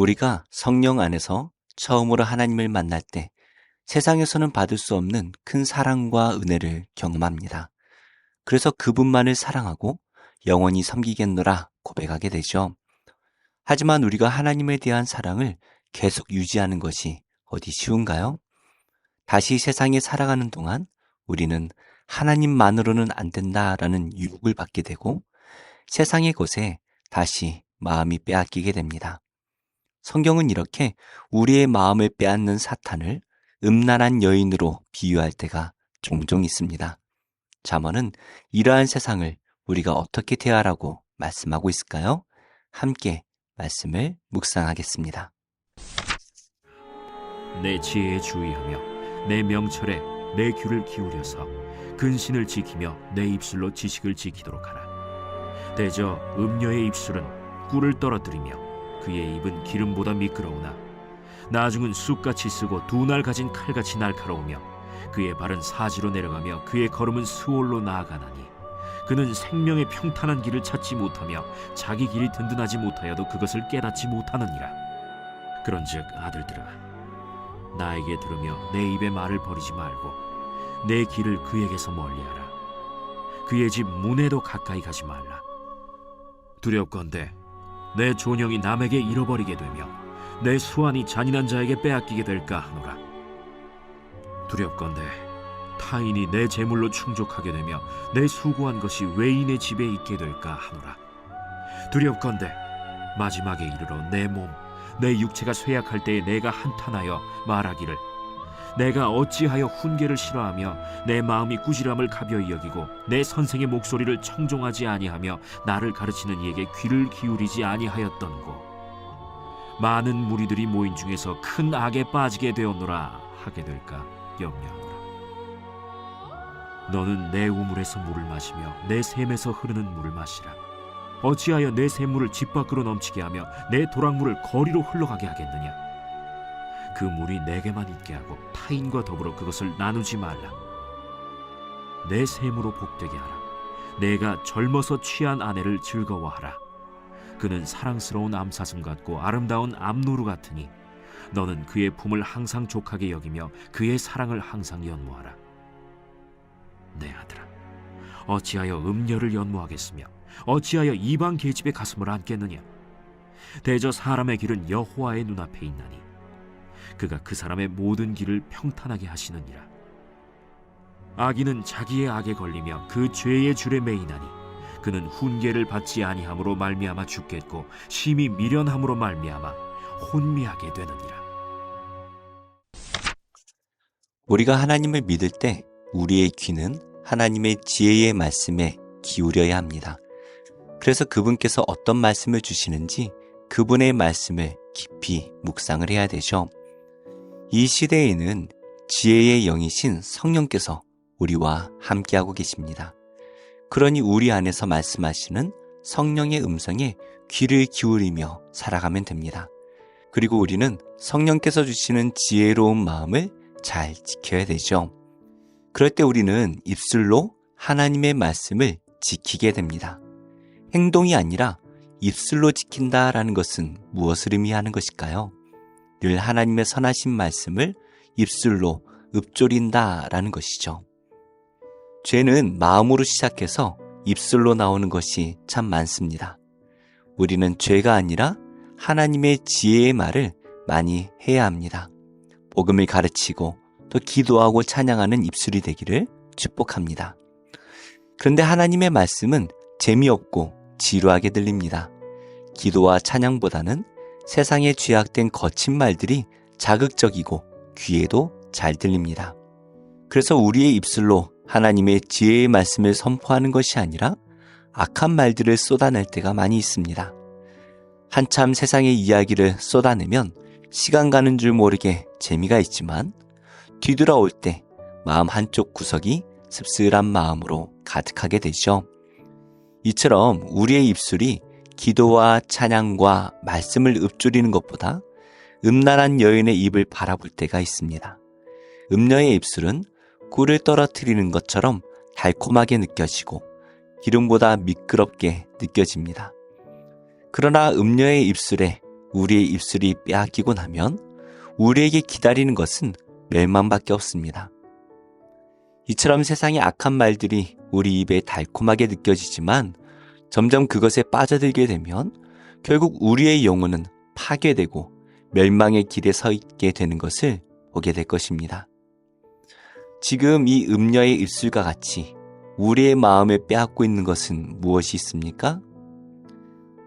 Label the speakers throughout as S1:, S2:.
S1: 우리가 성령 안에서 처음으로 하나님을 만날 때 세상에서는 받을 수 없는 큰 사랑과 은혜를 경험합니다. 그래서 그분만을 사랑하고 영원히 섬기겠노라 고백하게 되죠. 하지만 우리가 하나님에 대한 사랑을 계속 유지하는 것이 어디 쉬운가요? 다시 세상에 살아가는 동안 우리는 하나님만으로는 안 된다라는 유혹을 받게 되고 세상의 것에 다시 마음이 빼앗기게 됩니다. 성경은 이렇게 우리의 마음을 빼앗는 사탄을 음란한 여인으로 비유할 때가 종종 있습니다. 잠언은 이러한 세상을 우리가 어떻게 대하라고 말씀하고 있을까요? 함께 말씀을 묵상하겠습니다.
S2: 내 지혜에 주의하며 내 명철에 내 귀를 기울여서 근신을 지키며 내 입술로 지식을 지키도록 하라. 대저 음녀의 입술은 꿀을 떨어뜨리며 그의 입은 기름보다 미끄러우나 나중은 쑥같이 쓰고 두 날 가진 칼같이 날카로우며 그의 발은 사지로 내려가며 그의 걸음은 수월로 나아가나니 그는 생명의 평탄한 길을 찾지 못하며 자기 길이 든든하지 못하여도 그것을 깨닫지 못하느니라. 그런즉 아들들아 나에게 들으며 내 입의 말을 버리지 말고 내 길을 그에게서 멀리하라. 그의 집 문에도 가까이 가지 말라. 두렵건대 내 존영이 남에게 잃어버리게 되며 내 수완이 잔인한 자에게 빼앗기게 될까 하노라. 두렵건대 타인이 내 재물로 충족하게 되며 내 수고한 것이 외인의 집에 있게 될까 하노라. 두렵건대 마지막에 이르러 내 몸, 내 육체가 쇠약할 때에 내가 한탄하여 말하기를 내가 어찌하여 훈계를 싫어하며 내 마음이 꾸지람을 가벼이 여기고 내 선생의 목소리를 청종하지 아니하며 나를 가르치는 이에게 귀를 기울이지 아니하였던고. 많은 무리들이 모인 중에서 큰 악에 빠지게 되었노라 하게 될까 염려하노라. 너는 내 우물에서 물을 마시며 내 샘에서 흐르는 물을 마시라. 어찌하여 내 샘물을 집 밖으로 넘치게 하며 내 도랑물을 거리로 흘러가게 하겠느냐 그 물이 내게만 있게 하고 타인과 더불어 그것을 나누지 말라. 내 샘으로 복되게 하라. 내가 젊어서 취한 아내를 즐거워하라. 그는 사랑스러운 암사슴 같고 아름다운 암노루 같으니 너는 그의 품을 항상 족하게 여기며 그의 사랑을 항상 연모하라. 내 아들아, 어찌하여 음녀를 연모하겠으며 어찌하여 이방 계집의 가슴을 안겠느냐? 대저 사람의 길은 여호와의 눈앞에 있나니 그가 그 사람의 모든 길을 평탄하게 하시느니라. 악인은 자기의 악에 걸리며 그 죄의 줄에 매이나니 그는 훈계를 받지 아니함으로 말미암아 죽겠고 심히 미련함으로 말미암아 혼미하게 되느니라.
S1: 우리가 하나님을 믿을 때 우리의 귀는 하나님의 지혜의 말씀에 기울여야 합니다. 그래서 그분께서 어떤 말씀을 주시는지 그분의 말씀을 깊이 묵상을 해야 되죠. 이 시대에는 지혜의 영이신 성령께서 우리와 함께하고 계십니다. 그러니 우리 안에서 말씀하시는 성령의 음성에 귀를 기울이며 살아가면 됩니다. 그리고 우리는 성령께서 주시는 지혜로운 마음을 잘 지켜야 되죠. 그럴 때 우리는 입술로 하나님의 말씀을 지키게 됩니다. 행동이 아니라 입술로 지킨다라는 것은 무엇을 의미하는 것일까요? 늘 하나님의 선하신 말씀을 입술로 읊조린다라는 것이죠. 죄는 마음으로 시작해서 입술로 나오는 것이 참 많습니다. 우리는 죄가 아니라 하나님의 지혜의 말을 많이 해야 합니다. 복음을 가르치고 또 기도하고 찬양하는 입술이 되기를 축복합니다. 그런데 하나님의 말씀은 재미없고 지루하게 들립니다. 기도와 찬양보다는 세상에 죄악된 거친 말들이 자극적이고 귀에도 잘 들립니다. 그래서 우리의 입술로 하나님의 지혜의 말씀을 선포하는 것이 아니라 악한 말들을 쏟아낼 때가 많이 있습니다. 한참 세상의 이야기를 쏟아내면 시간 가는 줄 모르게 재미가 있지만 뒤돌아올 때 마음 한쪽 구석이 씁쓸한 마음으로 가득하게 되죠. 이처럼 우리의 입술이 기도와 찬양과 말씀을 읊조리는 것보다 음란한 여인의 입을 바라볼 때가 있습니다. 음녀의 입술은 꿀을 떨어뜨리는 것처럼 달콤하게 느껴지고 기름보다 미끄럽게 느껴집니다. 그러나 음녀의 입술에 우리의 입술이 빼앗기고 나면 우리에게 기다리는 것은 멸망밖에 없습니다. 이처럼 세상의 악한 말들이 우리 입에 달콤하게 느껴지지만 점점 그것에 빠져들게 되면 결국 우리의 영혼은 파괴되고 멸망의 길에 서 있게 되는 것을 보게 될 것입니다. 지금 이 음녀의 입술과 같이 우리의 마음을 빼앗고 있는 것은 무엇이 있습니까?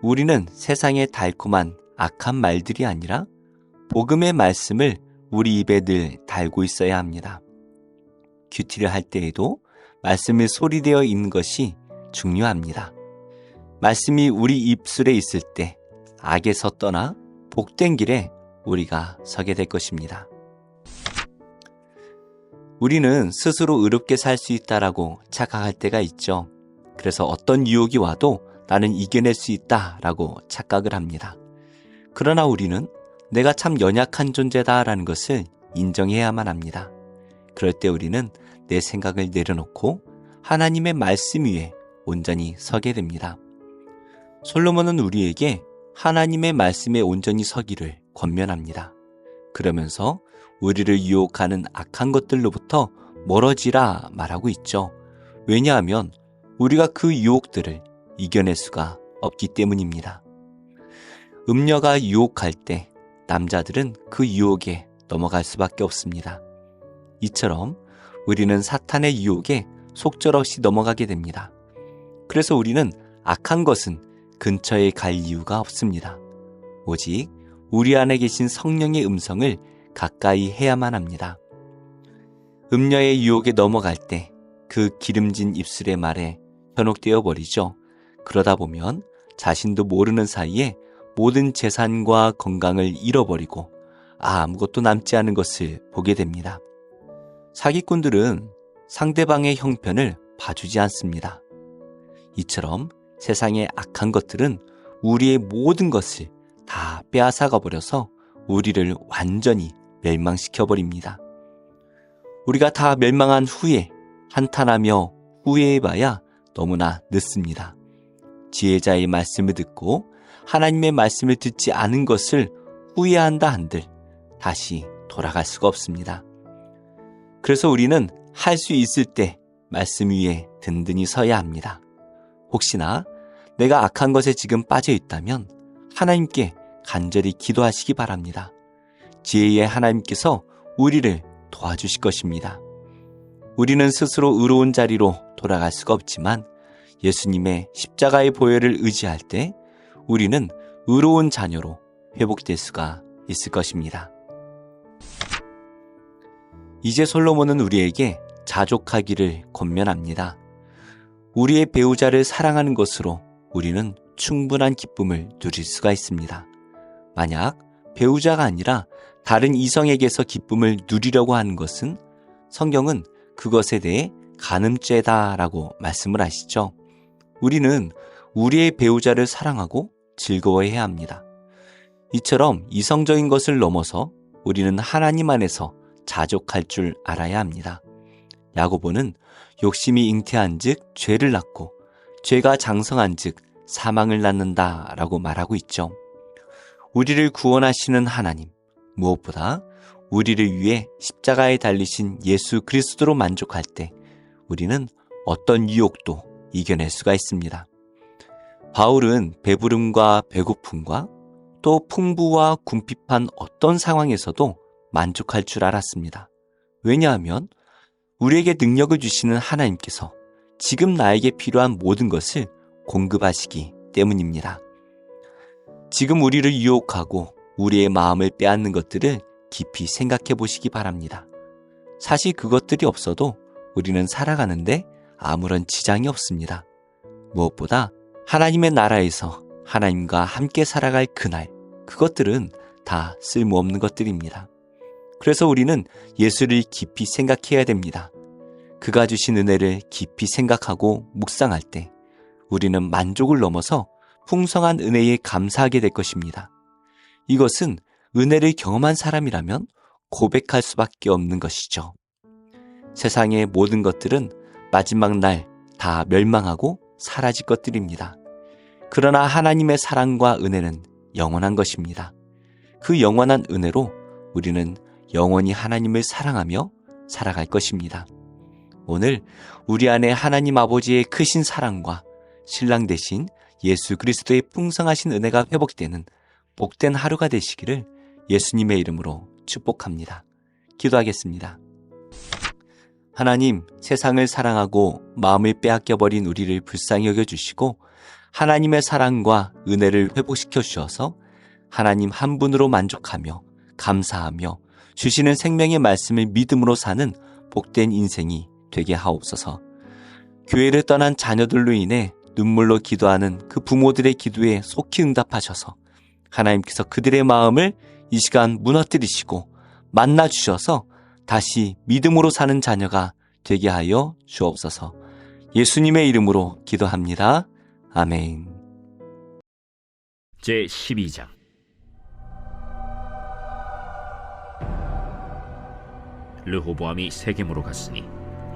S1: 우리는 세상의 달콤한 악한 말들이 아니라 복음의 말씀을 우리 입에 늘 달고 있어야 합니다. 큐티를 할 때에도 말씀이 소리되어 있는 것이 중요합니다. 말씀이 우리 입술에 있을 때 악에서 떠나 복된 길에 우리가 서게 될 것입니다. 우리는 스스로 의롭게 살 수 있다라고 착각할 때가 있죠. 그래서 어떤 유혹이 와도 나는 이겨낼 수 있다라고 착각을 합니다. 그러나 우리는 내가 참 연약한 존재다라는 것을 인정해야만 합니다. 그럴 때 우리는 내 생각을 내려놓고 하나님의 말씀 위에 온전히 서게 됩니다. 솔로몬은 우리에게 하나님의 말씀에 온전히 서기를 권면합니다. 그러면서 우리를 유혹하는 악한 것들로부터 멀어지라 말하고 있죠. 왜냐하면 우리가 그 유혹들을 이겨낼 수가 없기 때문입니다. 음녀가 유혹할 때 남자들은 그 유혹에 넘어갈 수밖에 없습니다. 이처럼 우리는 사탄의 유혹에 속절없이 넘어가게 됩니다. 그래서 우리는 악한 것은 근처에 갈 이유가 없습니다. 오직 우리 안에 계신 성령의 음성을 가까이 해야만 합니다. 음녀의 유혹에 넘어갈 때 그 기름진 입술의 말에 현혹되어 버리죠. 그러다 보면 자신도 모르는 사이에 모든 재산과 건강을 잃어버리고 아무것도 남지 않은 것을 보게 됩니다. 사기꾼들은 상대방의 형편을 봐주지 않습니다. 이처럼 세상의 악한 것들은 우리의 모든 것을 다 빼앗아가 버려서 우리를 완전히 멸망시켜 버립니다. 우리가 다 멸망한 후에 한탄하며 후회해봐야 너무나 늦습니다. 지혜자의 말씀을 듣고 하나님의 말씀을 듣지 않은 것을 후회한다 한들 다시 돌아갈 수가 없습니다. 그래서 우리는 할 수 있을 때 말씀 위에 든든히 서야 합니다. 혹시나 내가 악한 것에 지금 빠져 있다면 하나님께 간절히 기도하시기 바랍니다. 지혜의 하나님께서 우리를 도와주실 것입니다. 우리는 스스로 의로운 자리로 돌아갈 수가 없지만 예수님의 십자가의 보혈을 의지할 때 우리는 의로운 자녀로 회복될 수가 있을 것입니다. 이제 솔로몬은 우리에게 자족하기를 권면합니다. 우리의 배우자를 사랑하는 것으로 우리는 충분한 기쁨을 누릴 수가 있습니다. 만약 배우자가 아니라 다른 이성에게서 기쁨을 누리려고 하는 것은 성경은 그것에 대해 간음죄다라고 말씀을 하시죠. 우리는 우리의 배우자를 사랑하고 즐거워해야 합니다. 이처럼 이성적인 것을 넘어서 우리는 하나님 안에서 자족할 줄 알아야 합니다. 야고보는 욕심이 잉태한즉 죄를 낳고 죄가 장성한 즉 사망을 낳는다 라고 말하고 있죠. 우리를 구원하시는 하나님, 무엇보다 우리를 위해 십자가에 달리신 예수 그리스도로 만족할 때 우리는 어떤 유혹도 이겨낼 수가 있습니다. 바울은 배부름과 배고픔과 또 풍부와 궁핍한 어떤 상황에서도 만족할 줄 알았습니다. 왜냐하면 우리에게 능력을 주시는 하나님께서 지금 나에게 필요한 모든 것을 공급하시기 때문입니다. 지금 우리를 유혹하고 우리의 마음을 빼앗는 것들을 깊이 생각해 보시기 바랍니다. 사실 그것들이 없어도 우리는 살아가는데 아무런 지장이 없습니다. 무엇보다 하나님의 나라에서 하나님과 함께 살아갈 그날, 그것들은 다 쓸모없는 것들입니다. 그래서 우리는 예수를 깊이 생각해야 됩니다. 그가 주신 은혜를 깊이 생각하고 묵상할 때 우리는 만족을 넘어서 풍성한 은혜에 감사하게 될 것입니다. 이것은 은혜를 경험한 사람이라면 고백할 수밖에 없는 것이죠. 세상의 모든 것들은 마지막 날 다 멸망하고 사라질 것들입니다. 그러나 하나님의 사랑과 은혜는 영원한 것입니다. 그 영원한 은혜로 우리는 영원히 하나님을 사랑하며 살아갈 것입니다. 오늘 우리 안에 하나님 아버지의 크신 사랑과 신랑 대신 예수 그리스도의 풍성하신 은혜가 회복되는 복된 하루가 되시기를 예수님의 이름으로 축복합니다. 기도하겠습니다. 하나님, 세상을 사랑하고 마음을 빼앗겨버린 우리를 불쌍히 여겨주시고 하나님의 사랑과 은혜를 회복시켜 주셔서 하나님 한 분으로 만족하며 감사하며 주시는 생명의 말씀을 믿음으로 사는 복된 인생이 되게 하옵소서. 교회를 떠난 자녀들로 인해 눈물로 기도하는 그 부모들의 기도에 속히 응답하셔서 하나님께서 그들의 마음을 이 시간 무너뜨리시고 만나 주셔서 다시 믿음으로 사는 자녀가 되게 하여 주옵소서. 예수님의 이름으로 기도합니다. 아멘.
S2: 제 12장 르호보암이 세겜으로 갔으니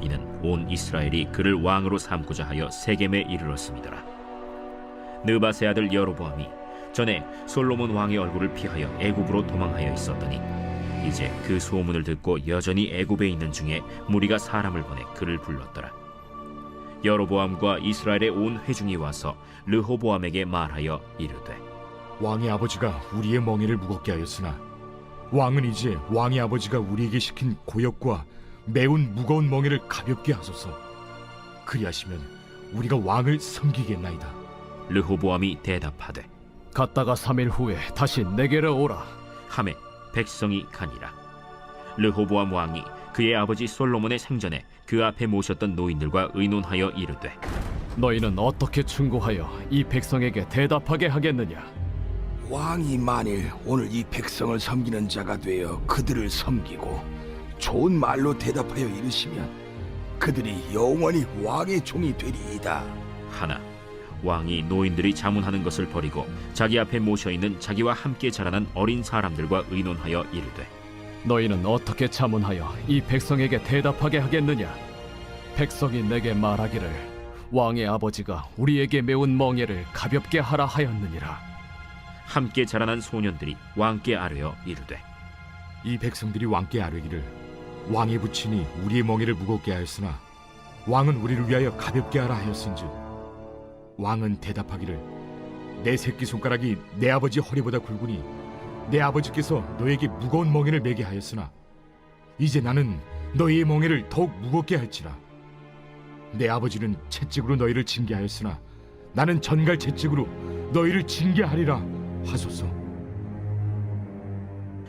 S2: 이는 온 이스라엘이 그를 왕으로 삼고자 하여 세겜에 이르렀습니다. 느바세 아들 여로보암이 전에 솔로몬 왕의 얼굴을 피하여 애굽으로 도망하여 있었더니 이제 그 소문을 듣고 여전히 애굽에 있는 중에 무리가 사람을 보내 그를 불렀더라. 여로보암과 이스라엘의 온 회중이 와서 르호보암에게 말하여 이르되
S3: 왕의 아버지가 우리의 멍에를 무겁게 하였으나 왕은 이제 왕의 아버지가 우리에게 시킨 고역과 매운 무거운 멍에를 가볍게 하소서. 그리하시면 우리가 왕을 섬기겠나이다.
S2: 르호보암이 대답하되
S4: 갔다가 3일 후에 다시 내게로 오라.
S2: 함에 백성이 가니라 르호보암 왕이 그의 아버지 솔로몬의 생전에 그 앞에 모셨던 노인들과 의논하여 이르되
S4: 너희는 어떻게 충고하여 이 백성에게 대답하게 하겠느냐?
S5: 왕이 만일 오늘 이 백성을 섬기는 자가 되어 그들을 섬기고 좋은 말로 대답하여 이르시면 그들이 영원히 왕의 종이 되리이다.
S2: 하나 왕이 노인들이 자문하는 것을 버리고 자기 앞에 모셔 있는 자기와 함께 자라난 어린 사람들과 의논하여 이르되
S4: 너희는 어떻게 자문하여 이 백성에게 대답하게 하겠느냐? 백성이 내게 말하기를 왕의 아버지가 우리에게 매운 멍에를 가볍게 하라 하였느니라.
S2: 함께 자라난 소년들이 왕께 아뢰어 이르되
S3: 이 백성들이 왕께 아뢰기를 왕의 부친이 우리의 멍에를 무겁게 하였으나 왕은 우리를 위하여 가볍게 하라 하였은즉 왕은 대답하기를 내 새끼 손가락이 내 아버지 허리보다 굵으니 내 아버지께서 너에게 무거운 멍에를 매게 하였으나 이제 나는 너희의 멍에를 더욱 무겁게 할지라. 내 아버지는 채찍으로 너희를 징계하였으나 나는 전갈 채찍으로 너희를 징계하리라 하소서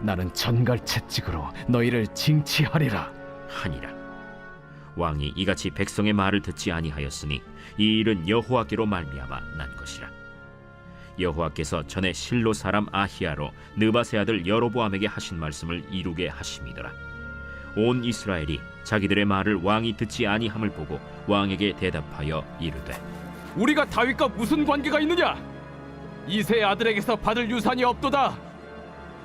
S4: 나는 전갈 채찍으로 너희를 징치하리라.
S2: 하니라 왕이 이같이 백성의 말을 듣지 아니하였으니 이 일은 여호와께로 말미암아 난 것이라 여호와께서 전에 실로 사람 아히야로 느바세 아들 여로보암에게 하신 말씀을 이루게 하심이더라 온 이스라엘이 자기들의 말을 왕이 듣지 아니함을 보고 왕에게 대답하여 이르되
S4: 우리가 다윗과 무슨 관계가 있느냐? 이세의 아들에게서 받을 유산이 없도다.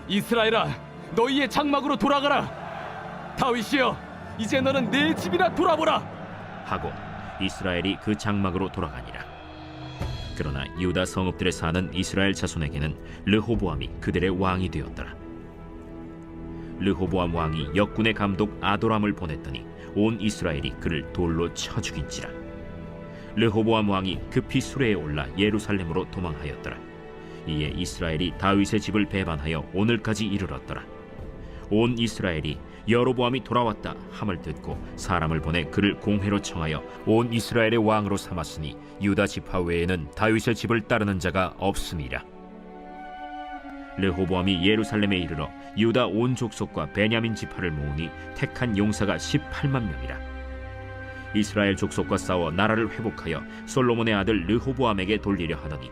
S4: 이스라엘아, 너희의 장막으로 돌아가라. 다윗이여, 이제 너는 내 집이나 돌아보라.
S2: 하고 이스라엘이 그 장막으로 돌아가니라. 그러나 유다 성읍들에 사는 이스라엘 자손에게는 르호보암이 그들의 왕이 되었더라. 르호보암 왕이 역군의 감독 아도람을 보냈더니 온 이스라엘이 그를 돌로 쳐 죽인지라. 르호보암 왕이 급히 수레에 올라 예루살렘으로 도망하였더라. 이에 이스라엘이 다윗의 집을 배반하여 오늘까지 이르렀더라. 온 이스라엘이 여로보암이 돌아왔다 함을 듣고 사람을 보내 그를 공회로 청하여 온 이스라엘의 왕으로 삼았으니 유다 지파 외에는 다윗의 집을 따르는 자가 없음이라. 르호보암이 예루살렘에 이르러 유다 온 족속과 베냐민 지파를 모으니 택한 용사가 18만 명이라. 이스라엘 족속과 싸워 나라를 회복하여 솔로몬의 아들 르호보암에게 돌리려 하더니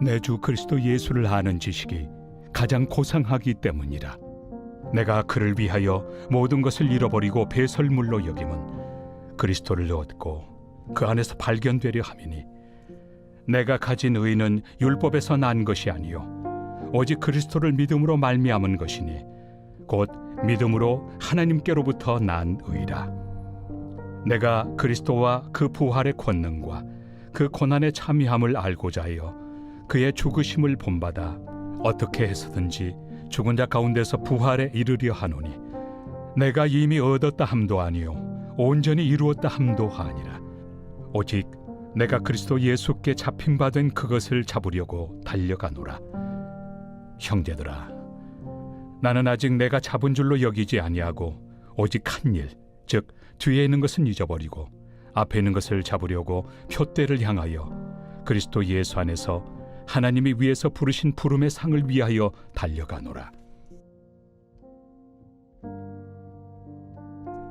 S6: 내 주 그리스도 예수를 아는 지식이 가장 고상하기 때문이라. 내가 그를 위하여 모든 것을 잃어버리고 배설물로 여김은 그리스도를 얻고 그 안에서 발견되려 함이니 내가 가진 의는 율법에서 난 것이 아니요 오직 그리스도를 믿음으로 말미암은 것이니 곧 믿음으로 하나님께로부터 난 의라. 내가 그리스도와 그 부활의 권능과 그 고난의 참여함을 알고자 하여 그의 죽으심을 본받아 어떻게 해서든지 죽은 자 가운데서 부활에 이르려 하노니 내가 이미 얻었다 함도 아니요 온전히 이루었다 함도 아니라 오직 내가 그리스도 예수께 잡힌 바 된 그것을 잡으려고 달려가노라. 형제들아 나는 아직 내가 잡은 줄로 여기지 아니하고 오직 한 일 즉 뒤에 있는 것은 잊어버리고 앞에 있는 것을 잡으려고 표대를 향하여 그리스도 예수 안에서 하나님이 위에서 부르신 부름의 상을 위하여 달려가노라.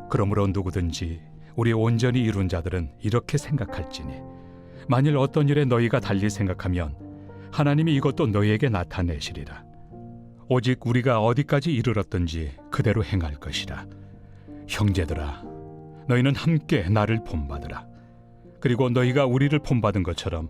S6: 그러므로 누구든지 우리 온전히 이룬 자들은 이렇게 생각할지니 만일 어떤 일에 너희가 달리 생각하면 하나님이 이것도 너희에게 나타내시리라. 오직 우리가 어디까지 이르렀든지 그대로 행할 것이라. 형제들아, 너희는 함께 나를 본받으라. 그리고 너희가 우리를 본받은 것처럼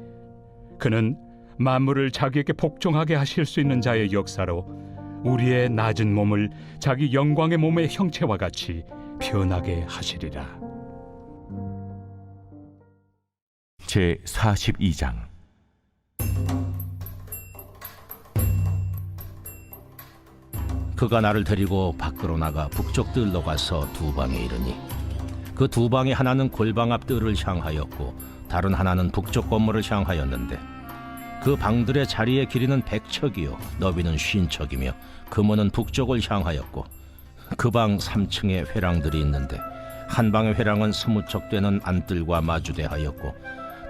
S6: 그는 만물을 자기에게 복종하게 하실 수 있는 자의 역사로 우리의 낮은 몸을 자기 영광의 몸의 형체와 같이 변하게 하시리라.
S7: 제 42장
S8: 그가 나를 데리고 밖으로 나가 북쪽 뜰로 가서 두 방에 이르니 그 두 방의 하나는 골방 앞 뜰을 향하였고 다른 하나는 북쪽 건물을 향하였는데 그 방들의 자리의 길이는 백척이요 너비는 쉰척이며 금원은 북쪽을 향하였고 그 방 3층에 회랑들이 있는데 한 방의 회랑은 스무 척 되는 안뜰과 마주대하였고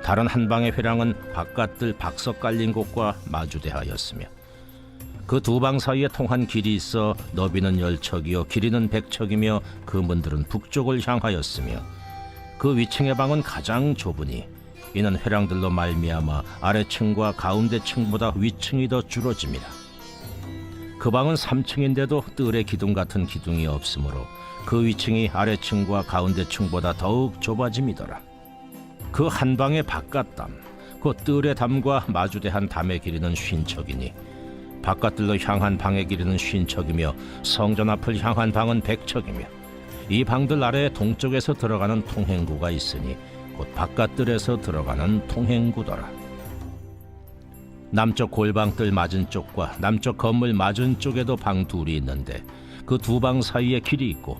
S8: 다른 한 방의 회랑은 바깥뜰 박석 깔린 곳과 마주대하였으며 그 두 방 사이에 통한 길이 있어 너비는 열척이요 길이는 백척이며 그 문들은 북쪽을 향하였으며 그 위층의 방은 가장 좁으니 이는 회랑들로 말미암아 아래층과 가운데 층보다 위층이 더 줄어집니다. 그 방은 3층인데도 뜰의 기둥 같은 기둥이 없으므로 그 위층이 아래층과 가운데 층보다 더욱 좁아짐이더라. 그 한 방의 바깥담, 그 뜰의 담과 마주대한 담의 길이는 쉰척이니 바깥들로 향한 방의 길이는 쉰척이며 성전 앞을 향한 방은 백척이며 이 방들 아래에 동쪽에서 들어가는 통행구가 있으니 곧 바깥들에서 들어가는 통행구더라. 남쪽 골방뜰 맞은 쪽과 남쪽 건물 맞은 쪽에도 방 둘이 있는데 그 두 방 사이에 길이 있고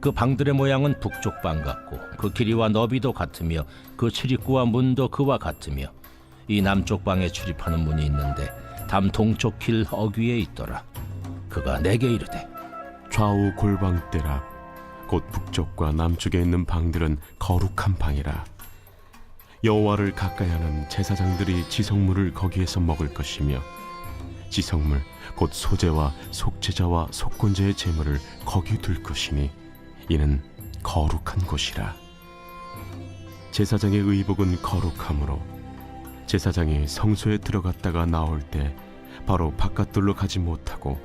S8: 그 방들의 모양은 북쪽 방 같고 그 길이와 너비도 같으며 그 출입구와 문도 그와 같으며 이 남쪽 방에 출입하는 문이 있는데 담 동쪽 길 어귀에 있더라. 그가 내게 이르되
S7: 좌우 골방대라 곧 북쪽과 남쪽에 있는 방들은 거룩한 방이라. 여호와를 가까이하는 제사장들이 지성물을 거기에서 먹을 것이며 지성물 곧 소제와 속죄자와 속건제의 제물을 거기 둘 것이니 이는 거룩한 곳이라. 제사장의 의복은 거룩함으로 제사장이 성소에 들어갔다가 나올 때 바로 바깥돌로 가지 못하고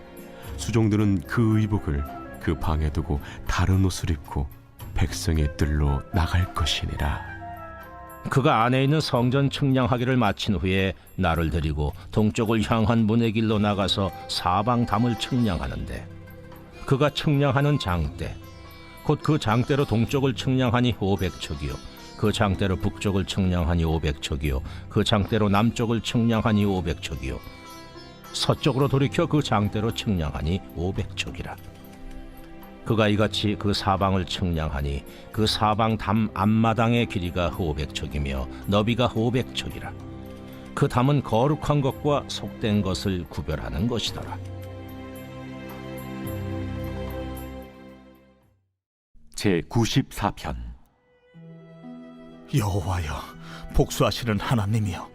S7: 수종들은 그 의복을 그 방에 두고 다른 옷을 입고 백성의 뜰로 나갈 것이니라.
S8: 그가 안에 있는 성전 측량하기를 마친 후에 나를 데리고 동쪽을 향한 문의 길로 나가서 사방 담을 측량하는데 그가 측량하는 장대 곧 그 장대로 동쪽을 측량하니 500척이요 그 장대로 북쪽을 측량하니 500척이요 그 장대로 남쪽을 측량하니 500척이요 서쪽으로 돌이켜 그 장대로 측량하니 500척이라 그가 이같이 그 사방을 측량하니 그 사방 담 앞마당의 길이가 500척이며 너비가 500척이라. 그 담은 거룩한 것과 속된 것을 구별하는 것이더라.
S7: 제 94편.
S9: 여호와여 복수하시는 하나님이여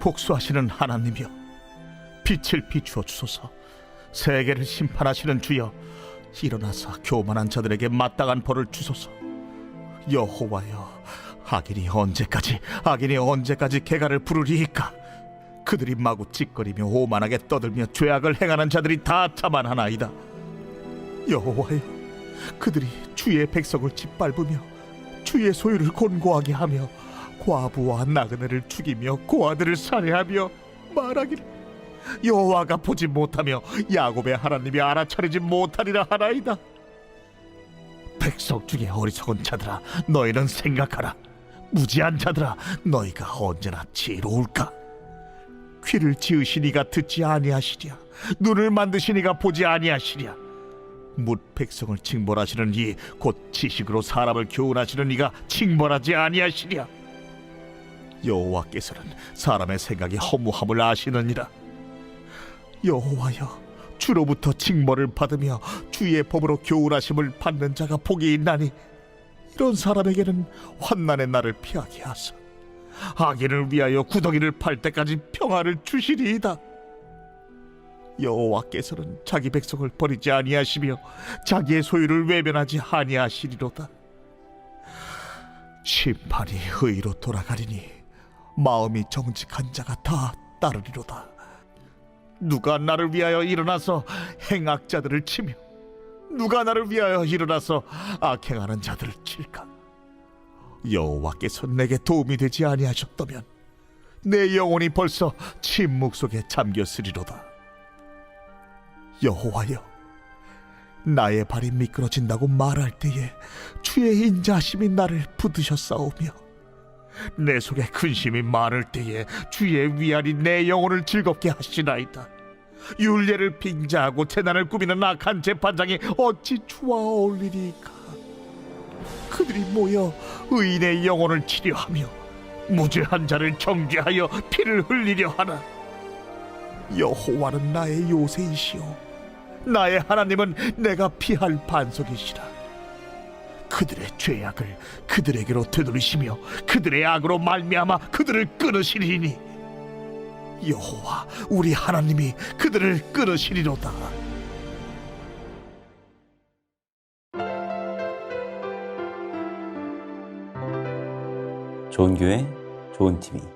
S9: 복수하시는 하나님이여 빛을 비추어 주소서. 세계를 심판하시는 주여 일어나서 교만한 자들에게 마땅한 벌을 주소서. 여호와여 악인이 언제까지 악인이 언제까지 개가를 부르리이까? 그들이 마구 찌꺼리며 오만하게 떠들며 죄악을 행하는 자들이 다 자만하나이다. 여호와여 그들이 주의 백성을 짓밟으며 주의 소유를 곤고하게 하며 과부와 나그네를 죽이며 고아들을 살해하며 말하기를 여호와가 보지 못하며 야곱의 하나님이 알아차리지 못하리라 하나이다. 백성 중에 어리석은 자들아 너희는 생각하라. 무지한 자들아 너희가 언제나 지혜로울까? 귀를 지으시니가 듣지 아니하시랴. 눈을 만드시니가 보지 아니하시랴. 묻 백성을 징벌하시는 이 곧 지식으로 사람을 교훈하시는 이가 징벌하지 아니하시랴. 여호와께서는 사람의 생각이 허무함을 아시느니라. 여호와여 주로부터 징벌을 받으며 주의 법으로 교훈하심을 받는 자가 복이 있나니 이런 사람에게는 환난의 날을 피하게 하사 악인을 위하여 구덩이를 팔 때까지 평화를 주시리이다. 여호와께서는 자기 백성을 버리지 아니하시며 자기의 소유를 외면하지 아니하시리로다. 심판이 의로 돌아가리니 마음이 정직한 자가 다 따르리로다. 누가 나를 위하여 일어나서 행악자들을 치며 누가 나를 위하여 일어나서 악행하는 자들을 칠까? 여호와께서 내게 도움이 되지 아니하셨다면 내 영혼이 벌써 침묵 속에 잠겼으리로다. 여호와여 나의 발이 미끄러진다고 말할 때에 주의 인자하심이 나를 붙드셨사오며 내 속에 근심이 많을 때에 주의 위안이 내 영혼을 즐겁게 하시나이다. 율례를 빙자하고 재난을 꾸미는 악한 재판장이 어찌 어울리리까? 그들이 모여 의인의 영혼을 치료하며 무죄한 자를 정죄하여 피를 흘리려 하나? 여호와는 나의 요새이시오. 나의 하나님은 내가 피할 반석이시라 그들의 죄악을 그들에게로 되돌리시며 그들의 악으로 말미암아 그들을 끊으시리니 여호와 우리 하나님이 그들을 끊으시리로다
S1: 좋은 교회, 좋은 TV.